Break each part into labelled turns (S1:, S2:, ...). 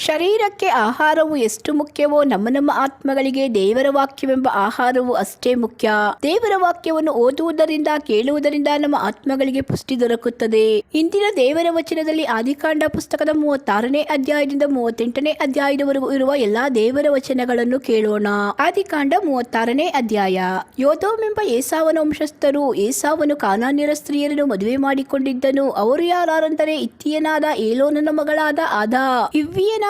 S1: ಶರೀರಕ್ಕೆ ಆಹಾರವು ಎಷ್ಟು ಮುಖ್ಯವೋ ನಮ್ಮ ನಮ್ಮ ಆತ್ಮಗಳಿಗೆ ದೇವರ ವಾಕ್ಯವೆಂಬ ಆಹಾರವು ಅಷ್ಟೇ ಮುಖ್ಯ. ದೇವರ ವಾಕ್ಯವನ್ನು ಓದುವುದರಿಂದ, ಕೇಳುವುದರಿಂದ ನಮ್ಮ ಆತ್ಮಗಳಿಗೆ ಪುಷ್ಟಿ ದೊರಕುತ್ತದೆ. ಇಂದಿನ ದೇವರ ವಚನದಲ್ಲಿ ಆದಿಕಾಂಡ ಪುಸ್ತಕದ ಮೂವತ್ತಾರನೇ ಅಧ್ಯಾಯದಿಂದ ಮೂವತ್ತೆಂಟನೇ ಅಧ್ಯಾಯದವರೆಗೂ ಇರುವ ಎಲ್ಲಾ ದೇವರ ವಚನಗಳನ್ನು ಕೇಳೋಣ. ಆದಿಕಾಂಡ ಮೂವತ್ತಾರನೇ ಅಧ್ಯಾಯ. ಯೋಧೋಮೆಂಬ ಏಸಾವನ ವಂಶಸ್ಥರು, ಏಸಾವನು ಕಾನಾನ್ಯರ ಸ್ತ್ರೀಯರನ್ನು ಮದುವೆ ಮಾಡಿಕೊಂಡಿದ್ದನು. ಅವರು ಯಾರೆಂದರೆ ಇತ್ತಿಯನಾದ ಏಲೋನನ ಮಗಳಾದ ಆದಾ.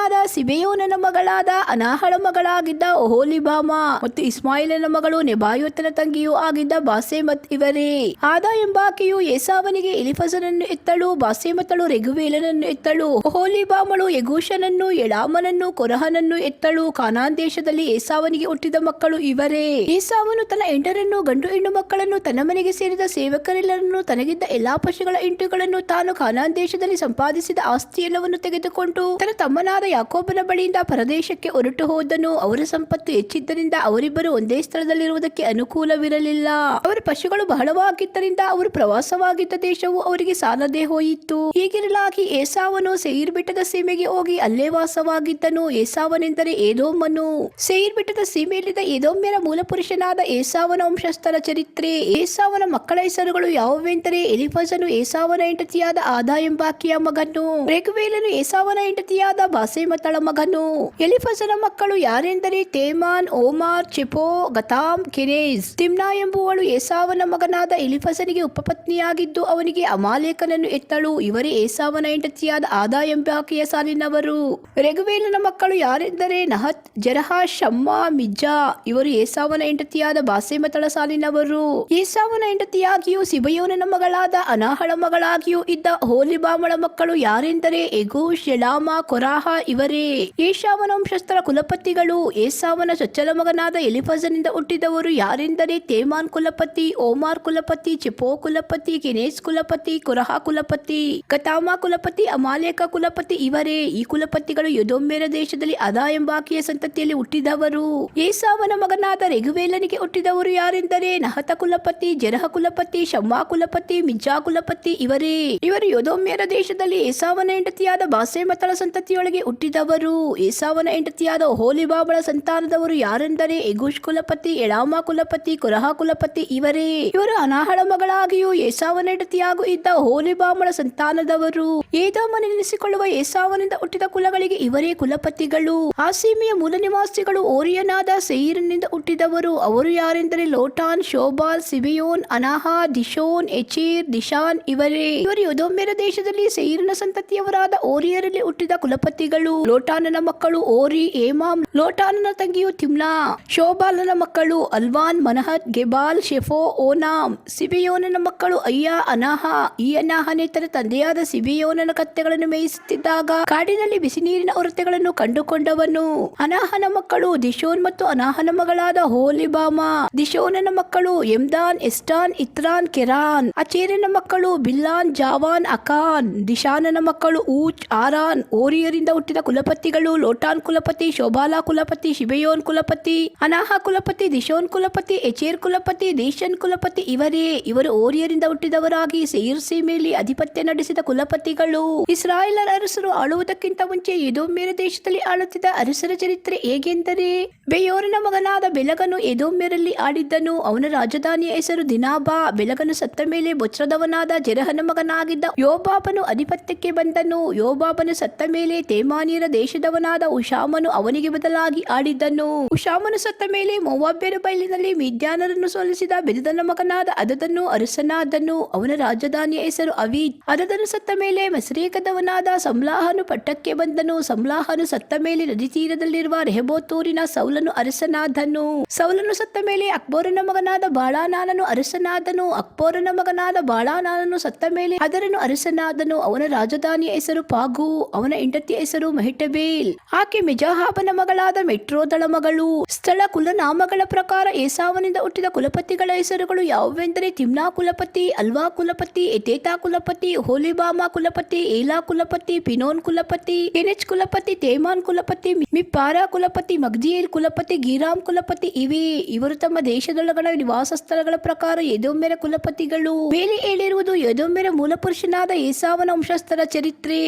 S1: ಇವ್ವಿಯನಾದ ಸಿಬೆಯೋನನ ಮಗಳಾದ ಅನಾಹಳ ಮಗಳಾಗಿದ್ದ ಓಹೋಲಿಬಾಮ ಮತ್ತು ಇಸ್ಮಾಯಿಲನ ಮಗಳು ನೆಬಾಯೋತನ ತಂಗಿಯೂ ಆಗಿದ್ದ ಬಾಸೆಮತ್ ಇವರೇ. ಆದ ಎಂಬಾಕೆಯು ಏಸಾವನಿಗೆ ಇಲಿಫಸನನ್ನು ಎತ್ತಳು ಬಾಸೆಮತಳು ರೆಗುವೇಲನನ್ನು ಎತ್ತಳು. ಓಹೋಲಿಬಾಮಳು ಯಗೂಷನನ್ನು, ಯಳಾಮನನ್ನು, ಕೊರಹನನ್ನು ಎತ್ತಳು. ಕಾನಾನ್ ದೇಶದಲ್ಲಿ ಏಸಾವನಿಗೆ ಹುಟ್ಟಿದ ಮಕ್ಕಳು ಇವರೇ. ಏಸಾವನು ತನ್ನ ಎಂಟರನ್ನು ಗಂಡು ಹೆಣ್ಣು ಮಕ್ಕಳನ್ನು, ತನ್ನ ಮನೆಗೆ ಸೇರಿದ ಸೇವಕರೆಲ್ಲರನ್ನು, ತನಗಿದ್ದ ಎಲ್ಲಾ ಪಶುಗಳ ಇಂಟುಗಳನ್ನು ತಾನು ಕಾನಾನ್ ದೇಶದಲ್ಲಿ ಸಂಪಾದಿಸಿದ ಆಸ್ತಿಯೆಲ್ಲವನ್ನು ತೆಗೆದುಕೊಂಡು, ತನ್ನ ತಮ್ಮನಾದ ಯಾಕೋಬನ ಬಳಿಯಿಂದ ಪರದೇಶಕ್ಕೆ ಹೊರಟು ಹೋದನು. ಅವರ ಸಂಪತ್ತು ಹೆಚ್ಚಿದ್ದರಿಂದ ಅವರಿಬ್ಬರು ಒಂದೇ ಸ್ಥಳದಲ್ಲಿರುವುದಕ್ಕೆ ಅನುಕೂಲವಿರಲಿಲ್ಲ. ಅವರ ಪಶುಗಳು ಬಹಳವಾಗಿದ್ದರಿಂದ ಅವರು ಪ್ರವಾಸವಾಗಿದ್ದ ದೇಶವು ಅವರಿಗೆ ಸಾಲದೇ ಹೋಯಿತು. ಹೀಗಿರಲಾಗಿ ಏಸಾವನು ಸೇಯಿರ್ ಬೆಟ್ಟದ ಸೀಮೆಗೆ ಹೋಗಿ ಅಲ್ಲೇ ವಾಸವಾಗಿದ್ದನು. ಏಸಾವನೆಂದರೆ ಏದೋಮನು. ಸೇಯಿರ್ ಬೆಟ್ಟದ ಸೀಮೆಯಲ್ಲಿದ್ದ ಏದೋಮ್ಯರ ಮೂಲ ಪುರುಷನಾದ ಏಸಾವನ ವಂಶಸ್ಥರ ಚರಿತ್ರೆ. ಏಸಾವನ ಮಕ್ಕಳ ಹೆಸರುಗಳು ಯಾವುವೆಂದರೆ ಎಲಿಫಸನು ಏಸಾವನ ಹೆಂಡತಿಯಾದ ಆದಾ ಎಂಬಾಕಿಯ ಮಗನು. ರೆಗುವೇಲನು ಏಸಾವನ ಹೆಂಡತಿಯಾದ ಬಾಸೆಮತಳ ಮಗನು. ಎಲಿಫಸನ ಮಕ್ಕಳು ಯಾರೆಂದರೆ ತೇಮಾನ್, ಓಮಾರ್, ಚಿಪೋ, ಗತಾಮ್, ಕಿರೇಜ್. ತಿಮ್ನಾ ಎಂಬುವಳು ಏಸಾವನ ಮಗನಾದ ಎಲಿಫಸನಿಗೆ ಉಪಪತ್ನಿಯಾಗಿದ್ದು ಅವನಿಗೆ ಅಮಾಲೇಕನನ್ನು ಎತ್ತಳು. ಇವರೇ ಏಸಾವನ ಹೆಂಡತಿಯಾದ ಆದಾ ಎಂಬಾಕೆಯ ಸಾಲಿನವರು. ರೆಗುವೇಲನ ಮಕ್ಕಳು ಯಾರೆಂದರೆ ನಹತ್, ಜರಹ, ಶಮ್ಮ, ಮಿಜ್ಜಾ. ಇವರು ಏಸಾವನ ಹೆಂಡತಿಯಾದ ಬಾಸೆಮತಳ ಸಾಲಿನವರು. ಏಸಾವನ ಹೆಂಡತಿಯಾಗಿಯೂ ಸಿಬಯೋನನ ಮಗಳಾದ ಅನಾಹಳ ಮಗಳಾಗಿಯೂ ಇದ್ದ ಹೋಲಿಬಾಮಳ ಮಕ್ಕಳು ಯಾರೆಂದರೆ ಎಗೋ ಯಲಾಮ ಕೊರಾಹ ಇವರೇ. ಏಷಾವನ ವಂಶಸ್ಥರ ಕುಲಪತಿಗಳು ಏಸಾವನ ಚೊಚ್ಚಲ ಮಗನಾದ ಎಲಿಫಜನಿಂದ ಹುಟ್ಟಿದವರು ಯಾರೆಂದರೆ ತೇಮಾನ್ ಕುಲಪತಿ, ಓಮಾರ್ ಕುಲಪತಿ ಚಿಪೋ ಕುಲಪತಿ ಕೆನೇಸ್ ಕುಲಪತಿ, ಕುರಹ ಕುಲಪತಿ, ಕತಾಮ ಕುಲಪತಿ, ಅಮಾಲೇಕ ಕುಲಪತಿ ಇವರೇ. ಈ ಕುಲಪತಿಗಳು ಯದೊಮ್ಮೆರ ದೇಶದಲ್ಲಿ ಅದಾ ಎಂಬಾಕೆಯ ಸಂತತಿಯಲ್ಲಿ ಹುಟ್ಟಿದವರು. ಏಸಾವನ ಮಗನಾದ ರೆಗುವೇಲನಿಗೆ ಹುಟ್ಟಿದವರು ಯಾರೆಂದರೆ ನಹತ ಕುಲಪತಿ, ಜರಹ ಕುಲಪತಿ, ಶಮ್ಮಾ ಕುಲಪತಿ ಮಿಜಾ ಕುಲಪತಿ ಇವರೇ. ಇವರು ಯೋದೋಮ್ಯರ ದೇಶದಲ್ಲಿ ಏಸಾವನ ಹೆಂಡತಿಯಾದ ಬಾಸೆಮತಳ ಸಂತತಿಯೊಳಗೆ ಹುಟ್ಟಿದವರು ಏಸಾವನ ಹೆಂಡತಿಯಾದ ಹೋಲಿಬಾಬಳ ಸಂತಾನದವರು ಯಾರೆಂದರೆ ಎಗುಷ್ ಕುಲಪತಿ, ಎಳಾಮ ಕುಲಪತಿ, ಕುರಹ ಕುಲಪತಿ ಇವರೇ. ಇವರು ಅನಾಹಳ ಮಗಳಾಗಿಯೂ ಏಸಾವನ ಹೆಂಡತಿಯಾಗೂ ಇದ್ದ ಹೋಲಿಬಾಮಳ ಸಂತಾನದವರು. ಏದೋಮನೆನಿಸಿಕೊಳ್ಳುವ ಏಸಾವನಿಂದ ಹುಟ್ಟಿದ ಕುಲಗಳಿಗೆ ಇವರೇ ಕುಲಪತಿಗಳು. ಆ ಸೀಮೆಯ ಮೂಲ ನಿವಾಸಿಗಳು ಓರಿಯನಾದ ಸೇಯಿರನಿಂದ ಹುಟ್ಟಿದವರು. ಅವರು ಯಾರೆಂದರೆ Lotan, Shobal, Zibeon, Anah, Dishon, Ezer, Dishan ಇವರೇ. ಇವರು ಯೋದೋಮ್ಯರ ದೇಶದಲ್ಲಿ ಸೇಯಿರನ ಸಂತತಿಯವರಾದ ಓರಿಯರಲ್ಲಿ ಹುಟ್ಟಿದ ಕುಲಪತಿಗಳು. ಲೋಟಾನನ ಮಕ್ಕಳು ಓರಿ ಏಮಾಮ್ ಲೋಟಾನನ ತಂಗಿಯು ತಿಮ್ಲಾ ಶೋಬಾಲನ ಮಕ್ಕಳು ಅಲ್ವಾನ್, ಮನಹತ್, ಗೆಬಾಲ್, ಶೆಫೋ, ಓನಾಮ್, ಸಿಬಿಯೋನನ ಮಕ್ಕಳು ಅಯ್ಯ, ಅನಾಹ, ಈ ಅನಾಹನೇ ತನ್ನ ತಂದೆಯಾದ ಸಿಬಿಯೋನನ ಕತ್ತೆಗಳನ್ನು ಮೇಯಿಸುತ್ತಿದ್ದಾಗ ಕಾಡಿನಲ್ಲಿ ಬಿಸಿ ನೀರಿನ ಹೊರತೆಗಳನ್ನು ಕಂಡುಕೊಂಡವನು. ಅನಾಹನ ಮಕ್ಕಳು ದಿಶೋನ್ ಮತ್ತು ಅನಾಹನ ಮಗಳಾದ ಹೋಲಿಬಾಮಾ, ದಿಶೋನನ ಮಕ್ಕಳು ಎಮ್ದಾನ್, ಎಸ್ಟಾನ್, ಇತ್ರಾನ್, ಕೆರಾನ್, ಅಚೇರನ ಮಕ್ಕಳು ಬಿಲ್ಲಾನ್, ಜಾವಾನ್, ಅಕಾನ್, ದಿಶಾನನ ಮಕ್ಕಳು ಊಚ್, ಆರಾನ್, ಓರಿಯರಿಂದ ಹುಟ್ಟಿದ ಕುಲಪತಿಗಳು, ಲೋಟಾನ್ ಕುಲಪತಿ, ಶೋಭಾಲಾ ಕುಲಪತಿ, ಶಿಬೆಯೋನ್ ಕುಲಪತಿ, ಅನಾಹ ಕುಲಪತಿ, ದಿಶೋನ್ ಕುಲಪತಿ, ಎಚೇರ್ ಕುಲಪತಿ, ದೇಶನ್ ಕುಲಪತಿ ಇವರೇ. ಇವರು ಓರಿಯರಿಂದ ಹುಟ್ಟಿದವರಾಗಿ ಸೇರ್ ಸೀಮೆಯಲ್ಲಿ ಅಧಿಪತ್ಯ ನಡೆಸಿದ ಕುಲಪತಿಗಳು. ಇಸ್ರಾಯೇಲರ ಅರಸರು ಆಳುವುದಕ್ಕಿಂತ ಮುಂಚೆ ಎದೋಮ್ಯರ ದೇಶದಲ್ಲಿ ಆಳುತ್ತಿದ್ದ ಅರಸರ ಚರಿತ್ರೆ ಹೇಗೆಂದರೆ? ಬೆಯೋರನ ಮಗನಾದ ಬೆಲಗನು ಎದೋಮ್ಯರಲ್ಲಿ ಆಡಿದ್ದನು ಅವನ ರಾಜಧಾನಿಯ ಹೆಸರು ದಿನಾಬಾ. ಬೆಲಗನು ಸತ್ತ ಮೇಲೆ ಬೊಚ್ರದವನಾದ ಜೆರಹನ ಮಗನಾಗಿದ್ದ ಯೋಬಾಬನು ಅಧಿಪತ್ಯಕ್ಕೆ ಬಂದನು. ಯೋಬಾಬನು ಸತ್ತ ಮೇಲೆ ತೇಮಾನಿಯರ ದೇಶದವನಾದ ಉಷಾಮನು ಅವನಿಗೆ ಬದಲಾಗಿ ಆಡಿದ್ದನು. ಉಷಾಮನು ಸತ್ತ ಮೇಲೆ ಮೋವಾಬ್ಯರ ಬಯಲಿನಲ್ಲಿ ಮಿದ್ಯಾನರನ್ನು ಸೋಲಿಸಿದ ಬೆದದನ ಮಗನಾದ ಅದದನ್ನು ಅರಸನಾದನು. ಅವನ ರಾಜಧಾನಿಯ ಹೆಸರು ಅವೀದ್ ಅದದನು ಸತ್ತ ಮೇಲೆ ಮಸರೇಕದವನಾದ ಸಂಲಾಹನು ಪಟ್ಟಕ್ಕೆ ಬಂದನು. ಸಂಲಾಹನು ಸತ್ತ ಮೇಲೆ ನದಿ ತೀರದಲ್ಲಿರುವ ರೆಹಬೋತೂರಿನ ಸೌಲನು ಅರಸನಾದನು. ಸೌಲನು ಸತ್ತ ಮೇಲೆ ಅಕ್ಬೋರನ ಮಗನಾದ ಬಾಳಾನಾನನು ಅರಸನಾದನು. ಅಕ್ಬೋರನ ಮಗನಾದ ಬಾಳಾನಾನನು ಸತ್ತ ಮೇಲೆ ಅದರನ್ನು ಅರಸನಾದನು. ಅವನ ರಾಜಧಾನಿಯ ಹೆಸರು ಪಾಗು. ಅವನ ಹೆಂಡತಿಯ ಹೆಸರು ಮೆಹಿಟಬೇಲ್. ಆಕೆ ಮಿಜಾಹಾಬನ ಮಗಳಾದ ಮೆಟ್ರೋದಳ ಮಗಳು. ಸ್ಥಳ ಕುಲನಾಮಗಳ ಪ್ರಕಾರ ಏಸಾವನಿಂದ ಹುಟ್ಟಿದ ಕುಲಪತಿಗಳ ಹೆಸರುಗಳು ಯಾವುವೆಂದರೆ ತಿಮ್ನಾ ಕುಲಪತಿ, ಅಲ್ವಾ ಕುಲಪತಿ, ಎತೇತಾ ಕುಲಪತಿ, ಹೋಲಿಬಾಮಾ ಕುಲಪತಿ, ಏಲಾ ಕುಲಪತಿ, ಪಿನೋನ್ ಕುಲಪತಿ ಕೆನೆಚ್ ಕುಲಪತಿ, ತೇಮಾನ್ ಕುಲಪತಿ ಮಿಪ್ಪಾರಾ ಕುಲಪತಿ, ಮಗ್ಜಿಯೇಲ್ ಕುಲಪತಿ, ಗೀರಾಮ್ ಕುಲಪತಿ ಇವೆ. ಇವರು ತಮ್ಮ ದೇಶದೊಳಗಣ ನಿವಾಸ ಸ್ಥಳಗಳ ಪ್ರಕಾರ ಯದೊಮ್ಮೆರ ಕುಲಪತಿಗಳು. ಮೇಲೆ ಹೇಳಿರುವುದು ಯದೊಮ್ಮೆರ ಮೂಲಪುರುಷನಾದ ಏಸಾವನ ವಂಶಸ್ಥರ ಚರಿತ್ರೆ.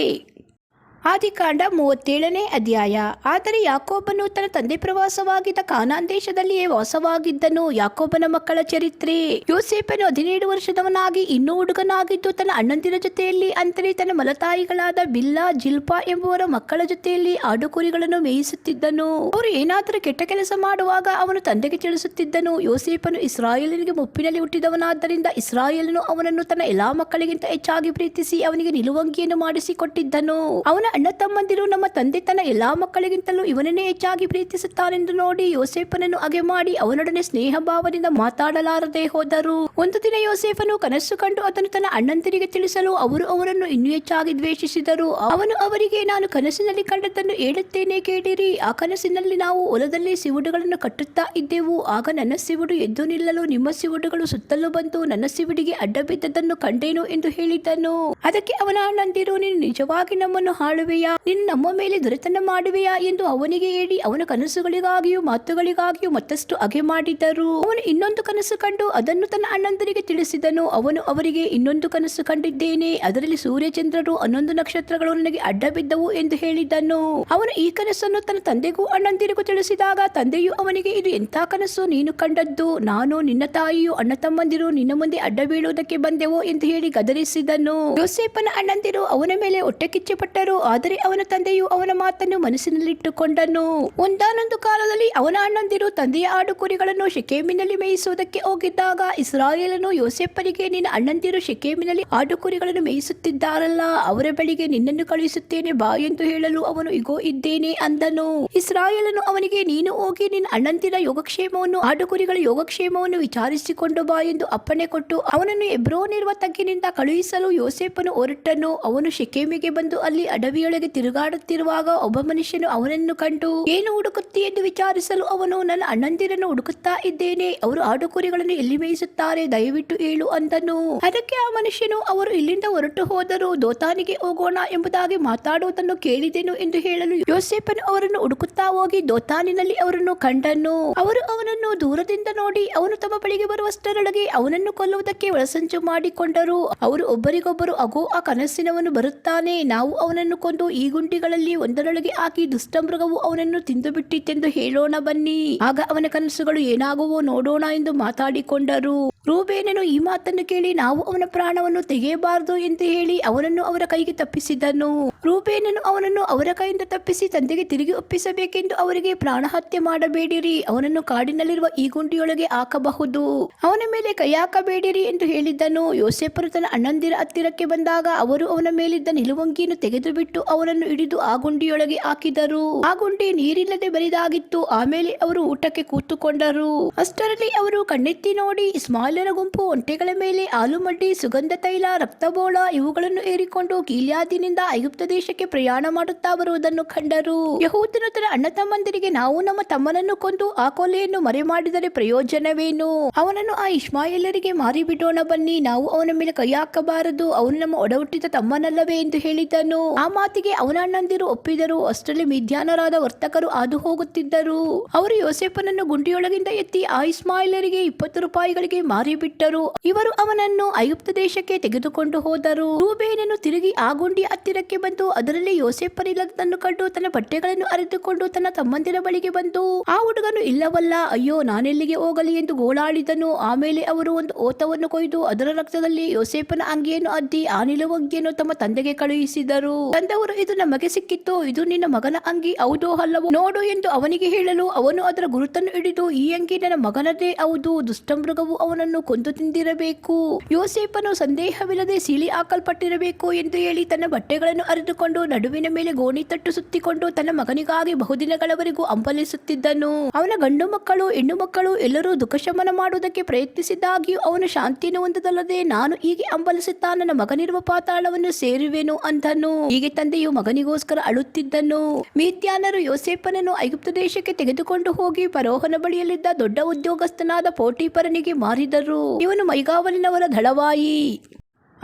S1: ಆದಿಕಾಂಡ ಮೂವತ್ತೇಳನೇ ಅಧ್ಯಾಯ. ಆದರೆ ಯಾಕೋಬನು ತನ್ನ ತಂದೆ ಪ್ರವಾಸವಾಗಿದ್ದ ಕಾನಾನ್ ದೇಶದಲ್ಲಿಯೇ ವಾಸವಾಗಿದ್ದನು. ಯಾಕೋಬನ ಮಕ್ಕಳ ಚರಿತ್ರೆ. ಯೋಸೇಪನು ಹದಿನೇಳು ವರ್ಷದವನಾಗಿ ಇನ್ನೂ ಹುಡುಗನಾಗಿದ್ದು, ತನ್ನ ಅಣ್ಣಂದಿರ ಜೊತೆಯಲ್ಲಿ ಅಂತಲೇ ತನ್ನ ಮಲತಾಯಿಗಳಾದ ಬಿಲ್ಲಾ, ಜಿಲ್ಪಾ ಎಂಬುವರ ಮಕ್ಕಳ ಜೊತೆಯಲ್ಲಿ ಆಡು ಕುರಿಗಳನ್ನು ಮೇಯಿಸುತ್ತಿದ್ದನು. ಅವರು ಏನಾದರೂ ಕೆಟ್ಟ ಕೆಲಸ ಮಾಡುವಾಗ ಅವನು ತಂದೆಗೆ ತಿಳಿಸುತ್ತಿದ್ದನು. ಯೋಸೇಪನು ಇಸ್ರಾಯೇಲನಿಗೆ ಮುಪ್ಪಿನಲ್ಲಿ ಹುಟ್ಟಿದವನಾದ್ದರಿಂದ ಇಸ್ರಾಯೇಲನು ಅವನನ್ನು ತನ್ನ ಎಲ್ಲಾ ಮಕ್ಕಳಿಗಿಂತ ಹೆಚ್ಚಾಗಿ ಪ್ರೀತಿಸಿ ಅವನಿಗೆ ನಿಲುವಂಗಿಯನ್ನು ಮಾಡಿಸಿಕೊಟ್ಟಿದ್ದನು. ಅವನ ಅಣ್ಣ ತಮ್ಮಂದಿರು ನಮ್ಮ ತಂದೆ ತನ್ನ ಎಲ್ಲಾ ಮಕ್ಕಳಿಗಿಂತಲೂ ಇವನನ್ನೇ ಹೆಚ್ಚಾಗಿ ಪ್ರೀತಿಸುತ್ತಾನೆಂದು ನೋಡಿ ಯೋಸೇಫನನ್ನು ಅಗೆ ಮಾಡಿ ಅವನೊಡನೆ ಸ್ನೇಹ ಭಾವದಿಂದ ಮಾತಾಡಲಾರದೆ ಹೋದರು. ಒಂದು ದಿನ ಯೋಸೇಫನು ಕನಸು ಕಂಡು ಅದನ್ನು ತನ್ನ ಅಣ್ಣಂದಿರಿಗೆ ತಿಳಿಸಲು ಅವರು ಅವರನ್ನು ಇನ್ನೂ ಹೆಚ್ಚಾಗಿ ದ್ವೇಷಿಸಿದರು. ಅವನು, ಅವರಿಗೆ ನಾನು ಕನಸಿನಲ್ಲಿ ಕಂಡದ್ದನ್ನು ಹೇಳುತ್ತೇನೆ ಕೇಳಿರಿ. ಆ ಕನಸಿನಲ್ಲಿ ನಾವು ಹೊಲದಲ್ಲಿ ಸಿವುಡುಗಳನ್ನು ಕಟ್ಟುತ್ತಾ ಇದ್ದೆವು. ಆಗ ನನ್ನ ಸಿವುಡು ಎದ್ದು ನಿಲ್ಲಲು, ನಿಮ್ಮ ಸಿವುಡುಗಳು ಸುತ್ತಲೂ ಬಂದು ನನ್ನ ಸಿವುಡಿಗೆ ಅಡ್ಡ ಬಿದ್ದದನ್ನು ಕಂಡೇನು ಎಂದು ಹೇಳಿದ್ದನು. ಅದಕ್ಕೆ ಅವನ ಅಣ್ಣಂದಿರು, ನೀನು ನಿಜವಾಗಿ ನಮ್ಮನ್ನು ಹಾಳುವೆಯಾ ನೀನು ನಮ್ಮ ಮೇಲೆ ದೊರೆತನ ಮಾಡುವೆಯಾ ಎಂದು ಅವನಿಗೆ ಹೇಳಿ ಅವನ ಕನಸುಗಳಿಗಾಗಿಯೂ ಮಾತುಗಳಿಗಾಗಿಯೂ ಮತ್ತಷ್ಟು ಅಗೆ ಮಾಡಿದರು. ಅವನು ಇನ್ನೊಂದು ಕನಸು ಕಂಡು ಅದನ್ನು ತನ್ನ ಅಣ್ಣಂದರಿಗೆ ತಿಳಿಸಿದನು. ಅವನು ಅವರಿಗೆ ಇನ್ನೊಂದು ಕನಸು ಕಂಡಿದ್ದೇನೆ. ಅದರಲ್ಲಿ ಸೂರ್ಯಚಂದ್ರರು ಹನ್ನೊಂದು ನಕ್ಷತ್ರಗಳು ನನಗೆ ಅಡ್ಡ ಬಿದ್ದವು ಎಂದು ಹೇಳಿದ್ದನು ಅವನು ಈ ಕನಸನ್ನು ತನ್ನ ತಂದೆಗೂ ಅಣ್ಣಂದಿರಿಗೂ ತಿಳಿಸಿದಾಗ ತಂದೆಯು ಅವನಿಗೆ, ಇದು ಎಂಥ ಕನಸು? ನೀನು ಕಂಡದ್ದು? ನಾನು, ನಿನ್ನ ತಾಯಿಯು, ಅಣ್ಣ ತಮ್ಮಂದಿರು ನಿನ್ನ ಮುಂದೆ ಅಡ್ಡ ಬೀಳುವುದಕ್ಕೆ ಬಂದೆವು ಎಂದು ಹೇಳಿ ಗದರಿಸಿದನು. ಯೋಸೇಪನ ಅಣ್ಣಂದಿರು ಅವನ ಮೇಲೆ ಹೊಟ್ಟೆ ಕಿಚ್ಚುಪಟ್ಟರು. ಆದರೆ ಅವನ ತಂದೆಯು ಅವನ ಮಾತನ್ನು ಮನಸ್ಸಿನಲ್ಲಿಟ್ಟುಕೊಂಡನು. ಒಂದಾನೊಂದು ಕಾಲದಲ್ಲಿ ಅವನ ಅಣ್ಣಂದಿರು ತಂದೆಯ ಆಡು ಕುರಿಗಳನ್ನು ಶೆಕೇಮಿನಲ್ಲಿ ಮೇಯಿಸುವುದಕ್ಕೆ ಹೋಗಿದ್ದಾಗ ಇಸ್ರಾಯೇಲನು ಯೋಸೆಪ್ಪನಿಗೆ ನಿನ್ನ ಅಣ್ಣಂದಿರು ಶಿಕೇಮಿನಲ್ಲಿ ಆಡು ಕುರಿಗಳನ್ನು ಮೇಯಿಸುತ್ತಿದ್ದಾರಲ್ಲ, ಅವರ ಬಳಿಗೆ ನಿನ್ನನ್ನು ಕಳುಹಿಸುತ್ತೇನೆ, ಬಾ ಎಂದು ಹೇಳಲು ಅವನು, ಇಗೋ, ಇದ್ದೇನೆ ಅಂದನು. ಇಸ್ರಾಯೇಲನು ಅವನಿಗೆ, ನೀನು ಹೋಗಿ ನಿನ್ನ ಅಣ್ಣಂದಿರ ಯೋಗಕ್ಷೇಮವನ್ನು ಆಡು ಕುರಿಗಳ ಯೋಗಕ್ಷೇಮವನ್ನು ವಿಚಾರಿಸಿಕೊಂಡು ಬಾ ಎಂದು ಅಪ್ಪಣೆ ಕೊಟ್ಟು, ಅವನನ್ನು ಎಬ್ರೋನಿರುವ ತಗ್ಗಿನಿಂದ ಕಳುಹಿಸಲು ಯೋಸೆಪ್ಪನು ಹೊರಟನು. ಅವನು ಶಿಕೇಮಿಗೆ ಬಂದು ಅಲ್ಲಿ ಅಡವಿಯೊಳಗೆ ತಿರುಗಾಡುತ್ತಿರುವಾಗ ಒಬ್ಬ ಮನುಷ್ಯನು ಅವನನ್ನು ಕಂಡು, ಏನು ಹುಡುಕುತ್ತಿ? ಎಂದು ವಿಚಾರಿಸಲು ಅವನು, ನನ್ನ ಅಣ್ಣಂದಿರನ್ನು ಹುಡುಕುತ್ತಾ ಇದ್ದೇನೆ. ಅವರು ಆಡು ಕುರಿಗಳನ್ನು ಎಲ್ಲಿ ಮೇಯಿಸುತ್ತಾರೆ? ದಯವಿಟ್ಟು ಹೇಳು, ಅಂದನು. ಅದಕ್ಕೆ ಆ ಮನುಷ್ಯನು, ಅವರು ಇಲ್ಲಿಂದ ಹೊರಟು ಹೋದರು ದೋತಾನಿಗೆ ಹೋಗೋಣ ಎಂಬುದಾಗಿ ಮಾತಾಡುವುದನ್ನು ಕೇಳಿದೆನು ಎಂದು ಹೇಳಲು ಯೋಸೆಫನ್ ಅವರನ್ನು ಹುಡುಕುತ್ತಾ ಹೋಗಿ ದೋತಾನಿನಲ್ಲಿ ಅವರನ್ನು ಕಂಡನು. ಅವರು ಅವನನ್ನು ದೂರದಿಂದ ನೋಡಿ, ಅವನು ತಮ್ಮ ಬಳಿಗೆ ಬರುವಷ್ಟರೊಳಗೆ ಅವನನ್ನು ಕೊಲ್ಲುವುದಕ್ಕೆ ಒಳಸಂಚು ಮಾಡಿಕೊಂಡರು. ಅವರು ಒಬ್ಬರಿಗೊಬ್ಬರು ಅಗೋ ಆ ಕನಸಿನವನು ಬರುತ್ತಾನೆ. ನಾವು ಅವನನ್ನು ಕೊಂದು ಈ ಗುಂಡಿಗಳಲ್ಲಿ ಒಂದರೊಳಗೆ ಹಾಕಿ ದುಷ್ಟಮೃಗವು ಅವನನ್ನು ತಿಂದು ಬಿಟ್ಟಿತ್ತೆಂದು ಹೇಳೋಣ ಬನ್ನಿ. ಆಗ ಅವನ ಕನಸುಗಳು ಏನಾಗುವೋ ನೋಡೋಣ ಎಂದು ಮಾತಾಡಿಕೊಂಡರು. ರೂಬೇನನು ಈ ಮಾತನ್ನು ಕೇಳಿ ನಾವು ಅವನ ಪ್ರಾಣವನ್ನು ತೆಗೆಯಬಾರದು ಎಂದು ಹೇಳಿ ಅವನನ್ನು ಅವರ ಕೈಗೆ ತಪ್ಪಿಸಿದನು. ರೂಬೇನನು ಅವನನ್ನು ಅವರ ಕೈಯಿಂದ ತಪ್ಪಿಸಿ ತಂದೆಗೆ ತಿರುಗಿ ಒಪ್ಪಿಸಬೇಕೆಂದು ಅವರಿಗೆ ಪ್ರಾಣಹತ್ಯೆ ಮಾಡಬೇಡಿರಿ. ಅವನನ್ನು ಕಾಡಿನಲ್ಲಿರುವ ಈ ಗುಂಡಿಯೊಳಗೆ ಹಾಕಬಹುದು. ಅವನ ಮೇಲೆ ಕೈ ಹಾಕಬೇಡಿರಿ ಎಂದು ಹೇಳಿದ್ದನು. ಯೋಸೆಫರು ತನ್ನ ಅಣ್ಣಂದಿರ ಹತ್ತಿರಕ್ಕೆ ಬಂದಾಗ ಅವರು ಅವನ ಮೇಲಿದ್ದ ನಿಲುವಂಗಿಯನ್ನು ತೆಗೆದುಬಿಟ್ಟು ಅವನನ್ನು ಹಿಡಿದು ಆ ಗುಂಡಿಯೊಳಗೆ ಹಾಕಿದರು. ಆ ಗುಂಡಿ ನೀರಿಲ್ಲದೆ ಬರಿದಾಗಿತ್ತು. ಆಮೇಲೆ ಅವರು ಊಟಕ್ಕೆ ಕೂತುಕೊಂಡರು. ಅಷ್ಟರಲ್ಲಿ ಅವರು ಕಣ್ಣೆತ್ತಿ ನೋಡಿ ಇಸ್ಮಾಯಿಲರ ಗುಂಪು ಒಂಟೆಗಳ ಮೇಲೆ ಆಲೂಮಡ್ಡಿ ಸುಗಂಧ ತೈಲ ರಕ್ತಬೋಳ ಇವುಗಳನ್ನು ಏರಿಕೊಂಡು ಕೀಲ್ಯಾದಿನಿಂದ ಐಗುಪ್ತ ದೇಶಕ್ಕೆ ಪ್ರಯಾಣ ಮಾಡುತ್ತಾ ಬರುವುದನ್ನು ಕಂಡರು. ಯಹೂದನು ತನ್ನ ಅಣ್ಣ ತಮ್ಮಂದಿರಿಗೆ ನಾವು ನಮ್ಮ ತಮ್ಮನನ್ನು ಕೊಂದು ಆ ಕೊಲೆಯನ್ನು ಮರೆ ಮಾಡಿದರೆ ಪ್ರಯೋಜನವೇನು? ಅವನನ್ನು ಆ ಇಸ್ಮಾಯಿಲರಿಗೆ ಮಾರಿಬಿಡೋಣ ಬನ್ನಿ. ನಾವು ಅವನ ಮೇಲೆ ಕೈ ಹಾಕಬಾರದು. ಅವನು ನಮ್ಮ ಒಡಹುಟ್ಟಿದ ತಮ್ಮನಲ್ಲವೇ ಎಂದು ಹೇಳಿದನು. ಆ ಮಾತಿಗೆ ಅವನ ಅಣ್ಣಂದಿರು ಒಪ್ಪಿದರು. ಅಷ್ಟರಲ್ಲಿ ಮಿಧ್ಯಾನರಾದ ವರ್ತಕರು ಹಾದು ಹೋಗುತ್ತಿದ್ದರು ಅವರು ಯೋಸೆಫನನ್ನು ಗುಂಡಿಯೊಳಗಿಂದ ಎತ್ತಿ ಆ ಇಸ್ಮಾಯಿಲರಿಗೆ ಇಪ್ಪತ್ತು ರೂಪಾಯಿಗಳಿಗೆ ಮಾರಿಬಿಟ್ಟರು. ಇವರು ಅವನನ್ನು ಐಗುಪ್ತ ದೇಶಕ್ಕೆ ತೆಗೆದುಕೊಂಡು ಹೋದರು. ರೂಬೇನನ್ನು ತಿರುಗಿ ಆ ಗುಂಡಿ ಹತ್ತಿರಕ್ಕೆ ಬಂದು ಅದರಲ್ಲಿ ಯೋಸೆಫನಿಲ್ಲದನ್ನು ಕಂಡು ತನ್ನ ಬಟ್ಟೆಗಳನ್ನು ಅರಿತುಕೊಂಡು ತನ್ನ ತಮ್ಮಂದಿರ ಬಳಿಗೆ ಬಂದು, ಆ ಹುಡುಗನು ಇಲ್ಲವಲ್ಲ, ಅಯ್ಯೋ ನಾನೆಲ್ಲಿಗೆ ಹೋಗಲಿ? ಎಂದು ಗೋಳಾಡಿದನು. ಆಮೇಲೆ ಅವರು ಒಂದು ಓತವನ್ನು ಕೊಯ್ದು ಅದರ ರಕ್ತದಲ್ಲಿ ಯೋಸೇಫನ ಅಂಗಿಯನ್ನು ಅದ್ದಿ, ಆ ನಿಲುವಂಗಿಯನ್ನು ತಮ್ಮ ತಂದೆಗೆ ಕಳುಹಿಸಿದರು. ತಂದವರು ಇದು ನಮಗೆ ಸಿಕ್ಕಿತ್ತು, ಇದು ನಿನ್ನ ಮಗನ ಅಂಗಿ, ಹೌದು ಅಲ್ಲವೋ? ನೋಡು ಎಂದು ಅವನಿಗೆ ಹೇಳಲು ಅವನು ಅದರ ಗುರುತನ್ನು ಹಿಡಿದು, ಈ ಅಂಗಿ ನನ್ನ ಮಗನದೇ, ಹೌದು ದುಷ್ಟಮೃಗವು ಅವನನ್ನು ಕೊಂದು ತಿಂದಿರಬೇಕು. ಯೋಸೇಫನು ಸಂದೇಹವಿಲ್ಲದೆ ಸೀಳಿ ಹಾಕಲ್ಪಟ್ಟಿರಬೇಕು ಎಂದು ಹೇಳಿ ತನ್ನ ಬಟ್ಟೆಗಳನ್ನು ಅರಿತುಕೊಂಡು ನಡುವಿನ ಮೇಲೆ ಗೋಣಿ ತಟ್ಟು ಸುತ್ತಿಕೊಂಡು ತನ್ನ ಮಗನಿಗಾಗಿ ಬಹುದಿನಗಳವರೆಗೂ ಅಂಬಲಿಸುತ್ತಿದ್ದನು ಅವನ ಗಂಡು ಮಕ್ಕಳು, ಹೆಣ್ಣು ಮಕ್ಕಳು ಎಲ್ಲರೂ ದುಃಖಶಮನ ಮಾಡುವುದಕ್ಕೆ ಪ್ರಯತ್ನಿಸಿದ್ದಾಗಿಯೂ ಅವನು ಶಾಂತಿಯನ್ನು ಹೊಂದದಲ್ಲದೆ ನಾನು ಹೀಗೆ ಅಂಬಲಿಸುತ್ತಾ ನನ್ನ ಮಗನಿರುವ ಪಾತಾಳವನ್ನು ಸೇರುವೆನು ಅಂದನು. ಹೀಗೆ ತಂದೆಯು ಮಗನಿಗೋಸ್ಕರ ಅಳುತ್ತಿದ್ದನು. ಮೀತ್ಯಾನರು ಯೋಸೇಪನನ್ನು ಐಗುಪ್ತ ದೇಶಕ್ಕೆ ತೆಗೆದುಕೊಂಡು ಹೋಗಿ ಪರೋಹನ ಬಳಿಯಲ್ಲಿದ್ದ ದೊಡ್ಡ ಉದ್ಯೋಗಸ್ಥನಾದ ಪೋಟಿಪರನಿಗೆ ಮಾರಿದರು. ಇವನು ಮೈಗಾವಲಿನವರ ದಳವಾಯಿ.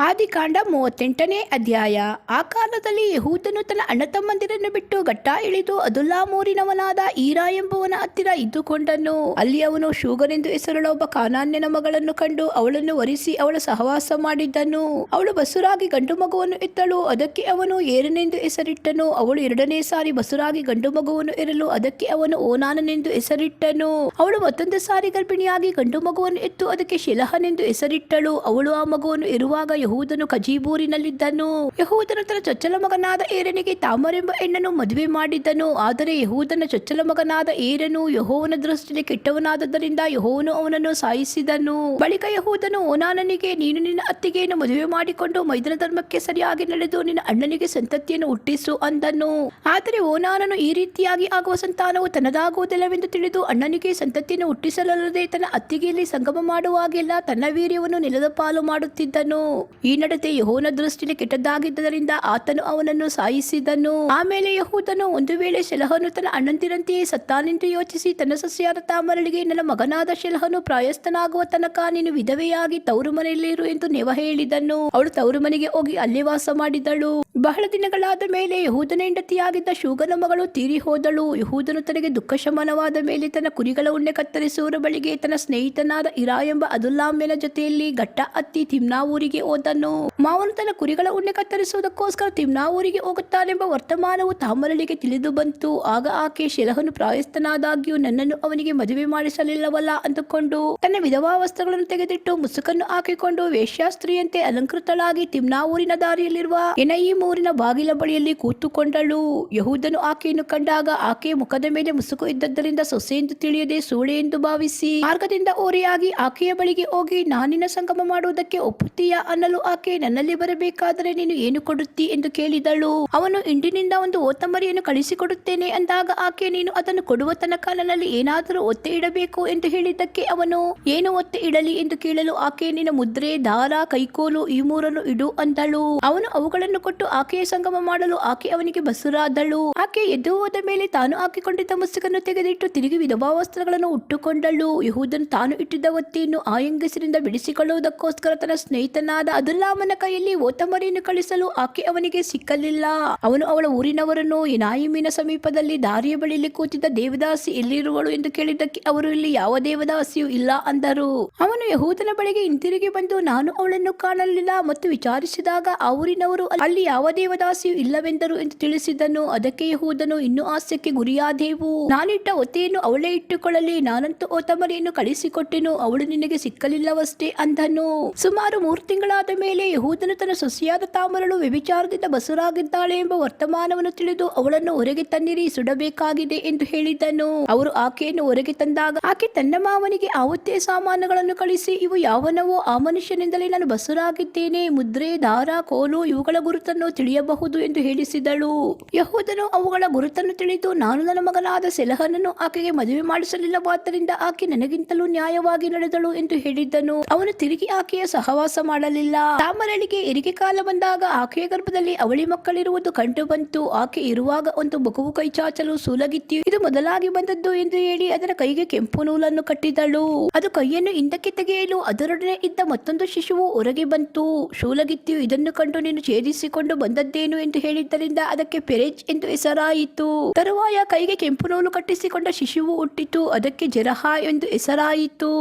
S1: ಆದಿಕಾಂಡ ಮೂವತ್ತೆಂಟನೇ ಅಧ್ಯಾಯ. ಆ ಕಾಲದಲ್ಲಿ ಯಹೂದನು ತನ್ನ ಅಣ್ಣ ತಮ್ಮಂದಿರನ್ನು ಬಿಟ್ಟು ಘಟ್ಟ ಇಳಿದು ಅದುಲ್ಲಾಮೂರಿನವನಾದ ಈರಾ ಎಂಬುವನ ಹತ್ತಿರ ಇದ್ದುಕೊಂಡನು. ಅಲ್ಲಿ ಅವನು ಶೂಗನೆಂದು ಹೆಸರುಳ ಒಬ್ಬ ಕಾನಾನ್ಯನ ಮಗಳನ್ನು ಕಂಡು ಅವಳನ್ನು ವರಿಸಿ ಅವಳ ಸಹವಾಸ ಮಾಡಿದ್ದನು. ಅವಳು ಬಸುರಾಗಿ ಗಂಡು ಮಗುವನ್ನು ಇತ್ತಳು ಅದಕ್ಕೆ ಅವನು ಏರನೆಂದು ಹೆಸರಿಟ್ಟನು. ಅವಳು ಎರಡನೇ ಸಾರಿ ಬಸುರಾಗಿ ಗಂಡು ಮಗುವನ್ನು ಇರಲು ಅದಕ್ಕೆ ಅವನು ಓನಾನನೆಂದು ಹೆಸರಿಟ್ಟನು. ಅವಳು ಮತ್ತೊಂದು ಸಾರಿ ಗರ್ಭಿಣಿಯಾಗಿ ಗಂಡು ಮಗುವನ್ನು ಇತ್ತು ಅದಕ್ಕೆ ಶಿಲಹನೆಂದು ಹೆಸರಿಟ್ಟಳು. ಅವಳು ಆ ಮಗುವನ್ನು ಇರುವಾಗ ಯಹೂದನು ಖಜೀಬೂರಿನಲ್ಲಿದ್ದನು ಯಹೂದನು ತನ್ನ ಚೊಚ್ಚಲ ಮಗನಾದ ಏರನಿಗೆ ತಾಮರೆಂಬ ಹೆಣ್ಣನ್ನು ಮದುವೆ ಮಾಡಿದ್ದನು. ಆದರೆ ಯಹೂದನ ಚೊಚ್ಚಲ ಮಗನಾದ ಏರನು ಯಹೋವನ ದೃಷ್ಟಿಯಲ್ಲಿ ಕೆಟ್ಟವನಾದದ್ದರಿಂದ ಯಹೋವನು ಅವನನ್ನು ಸಾಯಿಸಿದನು. ಬಳಿಕ ಯಹೂದನು ಓನಾನನಿಗೆ, ನೀನು ನಿನ್ನ ಅತ್ತಿಗೆಯನ್ನು ಮದುವೆ ಮಾಡಿಕೊಂಡು ಮೈದನ ಧರ್ಮಕ್ಕೆ ಸರಿಯಾಗಿ ನಡೆದು ನಿನ್ನ ಅಣ್ಣನಿಗೆ ಸಂತತಿಯನ್ನು ಹುಟ್ಟಿಸು ಅಂದನು. ಆದರೆ ಓನಾನನು ಈ ರೀತಿಯಾಗಿ ಆಗುವ ಸಂತಾನವು ತನ್ನದಾಗುವುದಿಲ್ಲವೆಂದು ತಿಳಿದು ಅಣ್ಣನಿಗೆ ಸಂತತಿಯನ್ನು ಹುಟ್ಟಿಸಲಲ್ಲದೆ ತನ್ನ ಅತ್ತಿಗೆಯಲ್ಲಿ ಸಂಗಮ ಮಾಡುವಾಗೆಲ್ಲ ತನ್ನ ವೀರ್ಯವನ್ನು ನೆಲದ ಪಾಲು ಮಾಡುತ್ತಿದ್ದನು. ಈ ನಡತೆ ಯಹೋನ ದೃಷ್ಟಿಯಲ್ಲಿ ಕೆಟ್ಟದ್ದಾಗಿದ್ದರಿಂದ ಆತನು ಅವನನ್ನು ಸಾಯಿಸಿದನು. ಆಮೇಲೆ ಯಹೂದನು ಒಂದು ವೇಳೆ ಶೆಲಹನು ತನ್ನ ಅಣ್ಣಂದಿರಂತೆಯೇ ಸತ್ತಾನೆಂದು ಯೋಚಿಸಿ ತನ್ನ ಸಸ್ಯಾರ ತಾಮರಳಿಗೆ, ನನ್ನ ಮಗನಾದ ಶೆಲಹನು ಪ್ರಾಯಸ್ಥನಾಗುವ ತನಕ ನೀನು ವಿಧವೆಯಾಗಿ ತವರು ಮನೆಯಲ್ಲಿರು ಎಂದು ನೆವ ಹೇಳಿದನು. ಅವಳು ತವರು ಮನೆಗೆ ಹೋಗಿ ಅಲ್ಲೇ ವಾಸ ಮಾಡಿದಳು. ಬಹಳ ದಿನಗಳಾದ ಮೇಲೆ ಯಹೂದನ ಹೆಂಡತಿಯಾಗಿದ್ದ ಶೂಗನ ಮಗಳು ತೀರಿ ಹೋದಳು. ಯಹೂದನು ತನಗೆ ದುಃಖ ಶಮನವಾದ ಮೇಲೆ ತನ್ನ ಕುರಿಗಳ ಉಣ್ಣೆ ಕತ್ತರಿಸುವರ ಬಳಿಗೆ ತನ್ನ ಸ್ನೇಹಿತನಾದ ಇರಾ ಎಂಬ ಅದುಲ್ಲಾಮ್ಯನ ಜೊತೆಯಲ್ಲಿ ಘಟ್ಟ ಅತ್ತಿ ತಿಮ್ನಾ ಊರಿಗೆ ಹೋದನು? ಮಾವನು ತನ್ನ ಕುರಿಗಳ ಉಣ್ಣೆ ಕತ್ತರಿಸುವುದಕ್ಕೋಸ್ಕರ ತಿಮ್ನಾ ಊರಿಗೆ ಹೋಗುತ್ತಾನೆಂಬ ವರ್ತಮಾನವು ತಾಮರಳಿಗೆ ತಿಳಿದು ಬಂತು. ಆಗ ಆಕೆ ಶಿಲಹನು ಪ್ರಾಯಸ್ಥನಾದಾಗ್ಯೂ ನನ್ನನ್ನು ಅವನಿಗೆ ಮದುವೆ ಮಾಡಿಸಲಿಲ್ಲವಲ್ಲ ಅಂದುಕೊಂಡು ತನ್ನ ವಿಧವಾ ವಸ್ತ್ರಗಳನ್ನು ತೆಗೆದಿಟ್ಟು ಮುಸುಕನ್ನು ಹಾಕಿಕೊಂಡು ವೇಶ್ಯಾಸ್ತ್ರೀಯಂತೆ ಅಲಂಕೃತಳಾಗಿ ತಿಮ್ನಾ ಊರಿನ ದಾರಿಯಲ್ಲಿರುವ ಎನಐ ಊರಿನ ಬಾಗಿಲ ಬಳಿಯಲ್ಲಿ ಕೂತುಕೊಂಡಳು. ಯಹೂದನು ಆಕೆಯನ್ನು ಕಂಡಾಗ ಆಕೆಯ ಮುಖದ ಮೇಲೆ ಮುಸುಕು ಇದ್ದದ್ದರಿಂದ ಸೊಸೆಯೆಂದು ತಿಳಿಯದೆ ಸೂಳೆ ಎಂದು ಭಾವಿಸಿ ಮಾರ್ಗದಿಂದ ಓರೆಯಾಗಿ ಆಕೆಯ ಬಳಿಗೆ ಹೋಗಿ ನಾನಿನ ಸಂಗಮ ಮಾಡುವುದಕ್ಕೆ ಒಪ್ಪುತ್ತೀಯಾ ಅನ್ನಲು ಆಕೆ ನನ್ನಲ್ಲಿ ಬರಬೇಕಾದರೆ ನೀನು ಏನು ಕೊಡುತ್ತಿ? ಎಂದು ಕೇಳಿದಳು. ಅವನು ಇಂಡಿನಿಂದ ಒಂದು ಓತಂಬರಿಯನ್ನು ಕಳಿಸಿಕೊಡುತ್ತೇನೆ ಅಂದಾಗ ಆಕೆ ನೀನು ಅದನ್ನು ಕೊಡುವ ತನಕ ನನ್ನಲ್ಲಿ ಏನಾದರೂ ಒತ್ತೆ ಇಡಬೇಕು ಎಂದು ಹೇಳಿದ್ದಕ್ಕೆ ಅವನು, ಏನು ಒತ್ತೆ ಇಡಲಿ? ಎಂದು ಕೇಳಲು ಆಕೆ, ನಿನ್ನ ಮುದ್ರೆ, ದಾರ, ಕೈಕೋಲು ಈ ಮೂರನ್ನು ಇಡು ಅಂದಳು. ಅವನು ಅವುಗಳನ್ನು ಕೊಟ್ಟು ಆಕೆಯ ಸಂಗಮ ಮಾಡಲು ಆಕೆ ಅವನಿಗೆ ಬಸುರಾದಳು. ಆಕೆ ಎದ್ದು ಹೋದ ಮೇಲೆ ತಾನು ಹಾಕಿಕೊಂಡಿದ್ದ ಮುಸುಕನ್ನು ತೆಗೆದಿಟ್ಟು ತಿರುಗಿ ವಿಧವಾ ವಸ್ತ್ರಗಳನ್ನು ಉಟ್ಟುಕೊಂಡಳು. ಯಹೂದನು ತಾನು ಇಟ್ಟಿದ್ದ ಒತ್ತೆಯನ್ನು ಆ ಹೆಂಗಸರಿಂದ ಬಿಡಿಸಿಕೊಳ್ಳುವುದಕ್ಕೋಸ್ಕರ ತನ್ನ ಸ್ನೇಹಿತನಾದ ಅದುಲ್ಲಾಮನ ಕೈಯಲ್ಲಿ ಓತಂಬರಿಯನ್ನು ಕಳಿಸಲು ಆಕೆ ಅವನಿಗೆ ಸಿಕ್ಕಲಿಲ್ಲ. ಅವನು ಅವಳ ಊರಿನವರನ್ನು ಇನಾಯಿಮಿನ ಸಮೀಪದಲ್ಲಿ ದಾರಿಯ ಬಳಿಯಲ್ಲಿ ಕೂತಿದ್ದ ದೇವದಾಸಿ ಎಲ್ಲಿರುವಳು ಎಂದು ಕೇಳಿದ್ದಕ್ಕೆ ಅವರು ಇಲ್ಲಿ ಯಾವ ದೇವದಾಸಿಯೂ ಇಲ್ಲ ಅಂದರು. ಅವನು ಯಹೂದನ ಬಳಿಗೆ ಹಿಂತಿರುಗಿ ಬಂದು ನಾನು ಅವಳನ್ನು ಕಾಣಲಿಲ್ಲ ಮತ್ತು ವಿಚಾರಿಸಿದಾಗ ಆ ಊರಿನವರು ಅಲ್ಲಿ ಯಾವ ದೇವದಾಸಿಯು ಇಲ್ಲವೆಂದರು ಎಂದು ತಿಳಿಸಿದನು. ಅದಕ್ಕೆ ಯಹೂದನು ಇನ್ನೂ ಹಾಸ್ಯಕ್ಕೆ ಗುರಿಯಾದೆವು. ನಾನಿಟ್ಟ ಒತ್ತೆಯನ್ನು ಅವಳೇ ಇಟ್ಟುಕೊಳ್ಳಲಿ, ನಾನಂತೂ ಓತಮರಿಯನ್ನು ಕಳಿಸಿಕೊಟ್ಟೆನು, ಅವಳು ನಿನಗೆ ಸಿಕ್ಕಲಿಲ್ಲವಷ್ಟೇ ಅಂದನು. ಸುಮಾರು ಮೂರು ತಿಂಗಳಾದ ಮೇಲೆ ಯಹೂದನು ತನ್ನ ಸೊಸೆಯಾದ ತಾಮರಳು ವ್ಯಭಿಚಾರದಿಂದ ಬಸುರಾಗಿದ್ದಾಳೆ ಎಂಬ ವರ್ತಮಾನವನ್ನು ತಿಳಿದು ಅವಳನ್ನು ಹೊರಗೆ ತನ್ನಿರಿ, ಸುಡಬೇಕಾಗಿದೆ ಎಂದು ಹೇಳಿದನು. ಅವರು ಆಕೆಯನ್ನು ಹೊರಗೆ ತಂದಾಗ ಆಕೆ ತನ್ನ ಮಾವನಿಗೆ ಆವತ್ತೇ ಸಾಮಾನುಗಳನ್ನು ಕಳಿಸಿ, ಇವು ಯಾವನವೋ ಆ ಮನುಷ್ಯನಿಂದಲೇ ನಾನು ಬಸುರಾಗಿದ್ದೇನೆ, ಮುದ್ರೆ, ದಾರ, ಕೋಲು ಇವುಗಳ ಗುರುತನ್ನು ತಿಳಿಯಬಹುದು ಎಂದು ಹೇಳಿಸಿದಳು. ಯಹೂದನು ಅವುಗಳ ಗುರುತನ್ನು ತಿಳಿದು, ನಾನು ನನ್ನ ಮಗನಾದ ಸೆಲಹನನ್ನು ಆಕೆಗೆ ಮದುವೆ ಮಾಡಿಸಲಿಲ್ಲವಾದ್ದರಿಂದ ಆಕೆ ನನಗಿಂತಲೂ ನ್ಯಾಯವಾಗಿ ನಡೆದಳು ಎಂದು ಹೇಳಿದ್ದನು ಅವನು ತಿರುಗಿ ಆಕೆಯ ಸಹವಾಸ ಮಾಡಲಿಲ್ಲ. ತಾಮರಳಿಗೆ ಹೆರಿಗೆ ಕಾಲ ಬಂದಾಗ ಆಕೆಯ ಗರ್ಭದಲ್ಲಿ ಅವಳಿ ಮಕ್ಕಳಿರುವುದು ಕಂಡು ಬಂತು. ಆಕೆ ಇರುವಾಗ ಒಂದು ಮಗುವು ಕೈ ಚಾಚಲು ಸೂಲಗಿತ್ತು. ಇದು ಮೊದಲಾಗಿ ಬಂದದ್ದು ಎಂದು ಹೇಳಿ ಅದರ ಕೈಗೆ ಕೆಂಪು ನೂಲನ್ನು ಕಟ್ಟಿದಳು. ಅದು ಕೈಯನ್ನು ಹಿಂದಕ್ಕೆ ತೆಗೆಯಲು ಅದರೊಡನೆ ಇದ್ದ ಮತ್ತೊಂದು ಶಿಶುವು ಹೊರಗೆ ಬಂತು. ಶೂಲಗಿತ್ತು ಇದನ್ನು ಕಂಡು ನೀನು ಛೇದಿಸಿಕೊಂಡು ಬಂದದ್ದೇನು ಎಂದು ಹೇಳಿದ್ದರಿಂದ ಅದಕ್ಕೆ ಪೆರೆಜ್ ಎಂದು ಹೆಸರಾಯಿತು. ತರುವಾಯ ಕೈಗೆ ಕೆಂಪು ನೂಲು ಕಟ್ಟಿಸಿಕೊಂಡ ಶಿಶುವು ಹುಟ್ಟಿತು. ಅದಕ್ಕೆ ಜರಹ ಎಂದು ಹೆಸರಾಯಿತು.